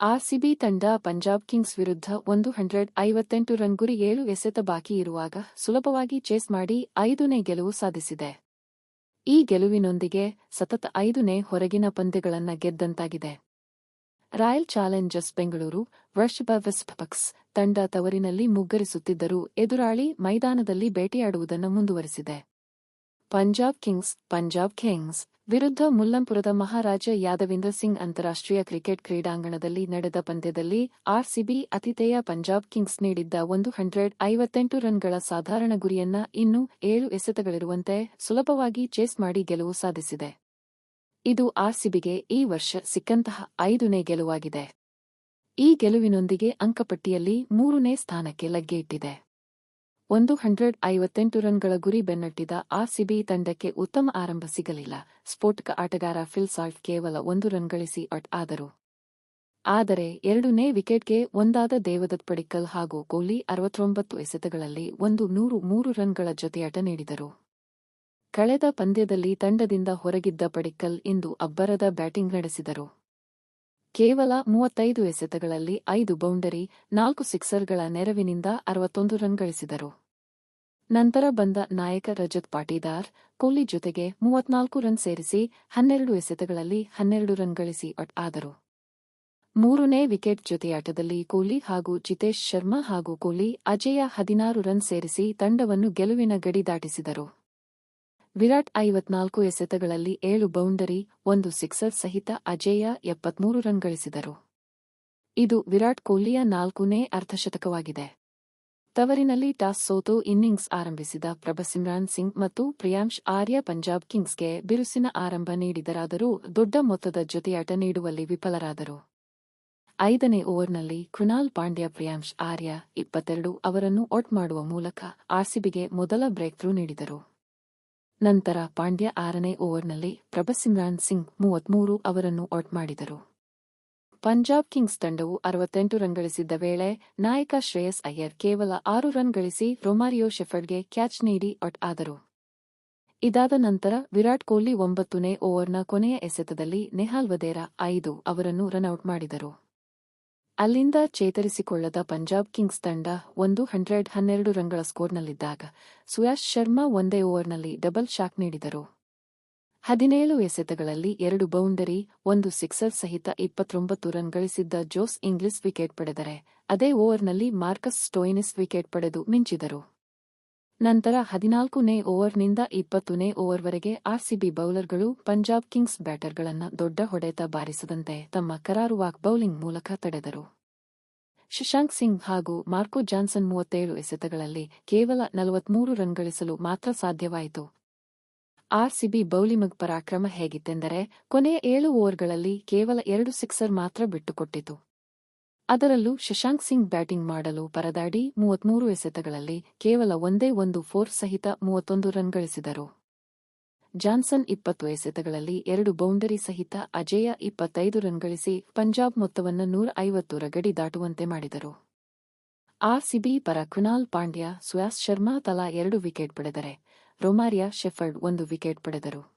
RCB ತಂಡ Punjab Kings ವಿರುದ್ಧ ಒಂದು ಹಂಡ್ರೆಡ್ ಐವತ್ತೆಂಟು ರನ್ ಗುರಿ ಏಳು ಎಸೆತ ಬಾಕಿ ಇರುವಾಗ ಸುಲಭವಾಗಿ ಚೇಸ್ ಮಾಡಿ ಐದನೇ ಗೆಲುವು ಸಾಧಿಸಿದೆ. ಈ ಗೆಲುವಿನೊಂದಿಗೆ ಸತತ ಐದನೇ ಹೊರಗಿನ ಪಂದ್ಯಗಳನ್ನು ಗೆದ್ದಂತಾಗಿದೆ. ರಾಯಲ್ ಚಾಲೆಂಜರ್ಸ್ ಬೆಂಗಳೂರು ಪಕ್ಸ್ ತಂಡ ತವರಿನಲ್ಲಿ ಮುಗ್ಗರಿಸುತ್ತಿದ್ದರೂ ಎದುರಾಳಿ ಮೈದಾನದಲ್ಲಿ ಬೇಟೆಯಾಡುವುದನ್ನು ಮುಂದುವರೆಸಿದೆ. ಪಂಜಾಬ್ ಕಿಂಗ್ಸ್ ಪಂಜಾಬ್ ಕಿಂಗ್ಸ್ ವಿರುದ್ಧ ಮುಲ್ಲಂಪುರದ ಮಹಾರಾಜ ಯಾದವಿಂದ್ರ ಸಿಂಗ್ ಅಂತಾರಾಷ್ಟ್ರೀಯ ಕ್ರಿಕೆಟ್ ಕ್ರೀಡಾಂಗಣದಲ್ಲಿ ನಡೆದ ಪಂದ್ಯದಲ್ಲಿ ಆರ್ಸಿಬಿ ಅತಿಥೇಯ ಪಂಜಾಬ್ ಕಿಂಗ್ಸ್ ನೀಡಿದ್ದ ಒಂದು ಹಂಡ್ರೆಡ್ ಐವತ್ತೆಂಟು ರನ್ಗಳ ಸಾಧಾರಣ ಗುರಿಯನ್ನ ಇನ್ನೂ ಏಳು ಎಸೆತಗಳಿರುವಂತೆ ಸುಲಭವಾಗಿ ಚೇಸ್ ಮಾಡಿ ಗೆಲುವು ಸಾಧಿಸಿದೆ. ಇದು ಆರ್ಸಿಬಿಗೆ ಈ ವರ್ಷ ಸಿಕ್ಕಂತಹ ಐದನೇ ಗೆಲುವಾಗಿದೆ. ಈ ಗೆಲುವಿನೊಂದಿಗೆ ಅಂಕಪಟ್ಟಿಯಲ್ಲಿ ಮೂರನೇ ಸ್ಥಾನಕ್ಕೆ ಲಗ್ಗೆ ಇಟ್ಟಿದೆ. ಒಂದು ಹಂಡ್ರೆಡ್ ಐವತ್ತೆಂಟು ರನ್ಗಳ ಗುರಿ ಬೆನ್ನಟ್ಟಿದ ಆರ್ಸಿಬಿ ತಂಡಕ್ಕೆ ಉತ್ತಮ ಆರಂಭ ಸಿಗಲಿಲ್ಲ. ಸ್ಫೋಟಕ ಆಟಗಾರ ಫಿಲ್ ಸಾಲ್ಟ್ ಕೇವಲ ಒಂದು ರನ್ ಗಳಿಸಿ ಔಟ್ ಆದರು. ಆದರೆ ಎರಡನೇ ವಿಕೆಟ್ಗೆ ಒಂದಾದ ದೇವದತ್ ಪಡಿಕಲ್ ಹಾಗೂ ಕೊಹ್ಲಿ ಅರವತ್ತೊಂಬತ್ತು ಎಸೆತಗಳಲ್ಲಿ ಒಂದು ನೂರು ಮೂರು ರನ್ಗಳ ಜೊತೆಯಾಟ ನೀಡಿದರು. ಕಳೆದ ಪಂದ್ಯದಲ್ಲಿ ತಂಡದಿಂದ ಹೊರಗಿದ್ದ ಪಡಿಕಲ್ ಇಂದು ಅಬ್ಬರದ ಬ್ಯಾಟಿಂಗ್ ನಡೆಸಿದರು. ಕೇವಲ ಮೂವತ್ತೈದು ಎಸೆತಗಳಲ್ಲಿ ಐದು ಬೌಂಡರಿ, ನಾಲ್ಕು ಸಿಕ್ಸರ್ಗಳ ನೆರವಿನಿಂದ ಅರವತ್ತೊಂದು ರನ್ ಗಳಿಸಿದರು. ನಂತರ ಬಂದ ನಾಯಕ ರಜತ್ ಪಾಟೀದಾರ್, ಕೊಹ್ಲಿ ಜೊತೆಗೆ ಮೂವತ್ನಾಲ್ಕು ರನ್ ಸೇರಿಸಿ ಹನ್ನೆರಡು ಎಸೆತಗಳಲ್ಲಿ ಹನ್ನೆರಡು ರನ್ ಗಳಿಸಿ ಆದರು. ಮೂರನೇ ವಿಕೆಟ್ ಜೊತೆಯಾಟದಲ್ಲಿ ಕೊಹ್ಲಿ ಹಾಗೂ ಜಿತೇಶ್ ಶರ್ಮಾ ಹಾಗೂ ಕೊಹ್ಲಿ ಅಜೇಯ ಹದಿನಾರು ರನ್ ಸೇರಿಸಿ ತಂಡವನ್ನು ಗೆಲುವಿನ ಗಡಿ ದಾಟಿಸಿದರು. ವಿರಾಟ್ ಐವತ್ನಾಲ್ಕು ಎಸೆತಗಳಲ್ಲಿ ಏಳು ಬೌಂಡರಿ, ಒಂದು ಸಿಕ್ಸರ್ ಸಹಿತ ಅಜೇಯ ಎಪ್ಪತ್ಮೂರು ರನ್ ಗಳಿಸಿದರು. ಇದು ವಿರಾಟ್ ಕೊಹ್ಲಿಯ ನಾಲ್ಕನೇ ಅರ್ಧಶತಕವಾಗಿದೆ. ತವರಿನಲ್ಲಿ ಟಾಸ್ ಸೋತು ಇನ್ನಿಂಗ್ಸ್ ಆರಂಭಿಸಿದ ಪ್ರಭಸಿಮ್ರಾನ್ ಸಿಂಗ್ ಮತ್ತು ಪ್ರಿಯಾಂಶ್ ಆರ್ಯ ಪಂಜಾಬ್ ಕಿಂಗ್ಸ್ಗೆ ಬಿರುಸಿನ ಆರಂಭ ನೀಡಿದರಾದರೂ ದೊಡ್ಡ ಮೊತ್ತದ ಜೊತೆಯಾಟ ನೀಡುವಲ್ಲಿ ವಿಫಲರಾದರು. ಐದನೇ ಓವರ್ನಲ್ಲಿ ಕೃಣಾಲ್ ಪಾಂಡ್ಯ, ಪ್ರಿಯಾಂಶ್ ಆರ್ಯ ಇಪ್ಪತ್ತೆರಡು ಅವರನ್ನು ಔಟ್ ಮಾಡುವ ಮೂಲಕ ಆರ್ಸಿಬಿಗೆ ಮೊದಲ ಬ್ರೇಕ್ ಥ್ರೂ ನೀಡಿದರು. ನಂತರ ಪಾಂಡ್ಯ ಆರನೇ ಓವರ್ನಲ್ಲಿ ಪ್ರಭಸಿಮ್ರಾನ್ ಸಿಂಗ್ ಮೂವತ್ಮೂರು ಅವರನ್ನು ಔಟ್ ಮಾಡಿದರು. ಪಂಜಾಬ್ ಕಿಂಗ್ಸ್ ತಂಡವು ಅರವತ್ತೆಂಟು ರನ್ ಗಳಿಸಿದ್ದ ವೇಳೆ ನಾಯಕ ಶ್ರೇಯಸ್ ಅಯ್ಯರ್ ಕೇವಲ ಆರು ರನ್ ಗಳಿಸಿ ರೊಮಾರಿಯೋ ಶೆಫರ್ಡ್ಗೆ ಕ್ಯಾಚ್ ನೀಡಿ ಔಟ್ ಆದರು. ಇದಾದ ನಂತರ ವಿರಾಟ್ ಕೊಹ್ಲಿ ಒಂಬತ್ತನೇ ಓವರ್ನ ಕೊನೆಯ ಎಸೆತದಲ್ಲಿ ನೆಹಾಲ್ ವದೇರಾ ಐದು ಅವರನ್ನು ರನ್ಔಟ್ ಮಾಡಿದರು. ಅಲ್ಲಿಂದ ಚೇತರಿಸಿಕೊಳ್ಳದ ಪಂಜಾಬ್ ಕಿಂಗ್ಸ್ ತಂಡ ಒಂದು ಹಂಡ್ರೆಡ್ ಹನ್ನೆರಡು ರನ್ಗಳ ಸ್ಕೋರ್ನಲ್ಲಿದ್ದಾಗ ಸುಯಾಶ್ ಶರ್ಮಾ ಒಂದೇ ಓವರ್ನಲ್ಲಿ ಡಬಲ್ ಶಾಕ್ ನೀಡಿದರು. ಹದಿನೇಳು ಎಸೆತಗಳಲ್ಲಿ ಎರಡು ಬೌಂಡರಿ, ಒಂದು ಸಿಕ್ಸರ್ ಸಹಿತ ಇಪ್ಪತ್ತೊಂಬತ್ತು ರನ್ ಗಳಿಸಿದ್ದ ಜೋಸ್ ಇಂಗ್ಲಿಸ್ ವಿಕೆಟ್ ಪಡೆದರೆ, ಅದೇ ಓವರ್ನಲ್ಲಿ ಮಾರ್ಕಸ್ ಸ್ಟೋಯಿನಿಸ್ ವಿಕೆಟ್ ಪಡೆದು ಮಿಂಚಿದರು. ನಂತರ ಹದಿನಾಲ್ಕನೇ ಓವರ್ನಿಂದ ಇಪ್ಪತ್ತನೇ ಓವರ್ವರೆಗೆ ಆರ್ಸಿಬಿ ಬೌಲರ್ಗಳು ಪಂಜಾಬ್ ಕಿಂಗ್ಸ್ ಬ್ಯಾಟರ್ಗಳನ್ನ ದೊಡ್ಡ ಹೊಡೆತ ಬಾರಿಸದಂತೆ ತಮ್ಮ ಕರಾರುವಾಕ್ ಬೌಲಿಂಗ್ ಮೂಲಕ ತಡೆದರು. ಶಶಾಂಕ್ ಸಿಂಗ್ ಹಾಗೂ ಮಾರ್ಕೋ ಜಾನ್ಸನ್ ಮೂವತ್ತೇಳು ಎಸೆತಗಳಲ್ಲಿ ಕೇವಲ ನಲವತ್ಮೂರು ರನ್ ಗಳಿಸಲು ಮಾತ್ರ ಸಾಧ್ಯವಾಯಿತು. ಆರ್ಸಿಬಿ ಬೌಲಿಂಗ್ ಪರಾಕ್ರಮ ಹೇಗಿತ್ತೆಂದರೆ ಕೊನೆಯ ಏಳು ಓವರ್ಗಳಲ್ಲಿ ಕೇವಲ ಎರಡು ಸಿಕ್ಸರ್ ಮಾತ್ರ ಬಿಟ್ಟುಕೊಟ್ಟಿತು. ಅದರಲ್ಲೂ ಶಶಾಂಕ್ ಸಿಂಗ್ ಬ್ಯಾಟಿಂಗ್ ಮಾಡಲು ಪರದಾಡಿ ಮೂವತ್ಮೂರು ಎಸೆತಗಳಲ್ಲಿ ಕೇವಲ ಒಂದೇ ಒಂದು ಫೋರ್ ಸಹಿತ ಮೂವತ್ತೊಂದು ರನ್ ಗಳಿಸಿದರು. ಜಾನ್ಸನ್ ಇಪ್ಪತ್ತು ಎಸೆತಗಳಲ್ಲಿ ಎರಡು ಬೌಂಡರಿ ಸಹಿತ ಅಜೇಯ ಇಪ್ಪತ್ತೈದು ರನ್ ಗಳಿಸಿ ಪಂಜಾಬ್ ಮೊತ್ತವನ್ನು ನೂರ ಐವತ್ತು ಗಡಿ ದಾಟುವಂತೆ ಮಾಡಿದರು. ಆರ್ಸಿಬಿ ಪರ ಕುನಾಲ್ ಪಾಂಡ್ಯ, ಸುಯಾಸ್ ಶರ್ಮಾ ತಲಾ ಎರಡು ವಿಕೆಟ್ ಪಡೆದರೆ, ರೊಮಾರಿಯಾ ಶೆಫರ್ಡ್ ಒಂದು ವಿಕೆಟ್ ಪಡೆದರು.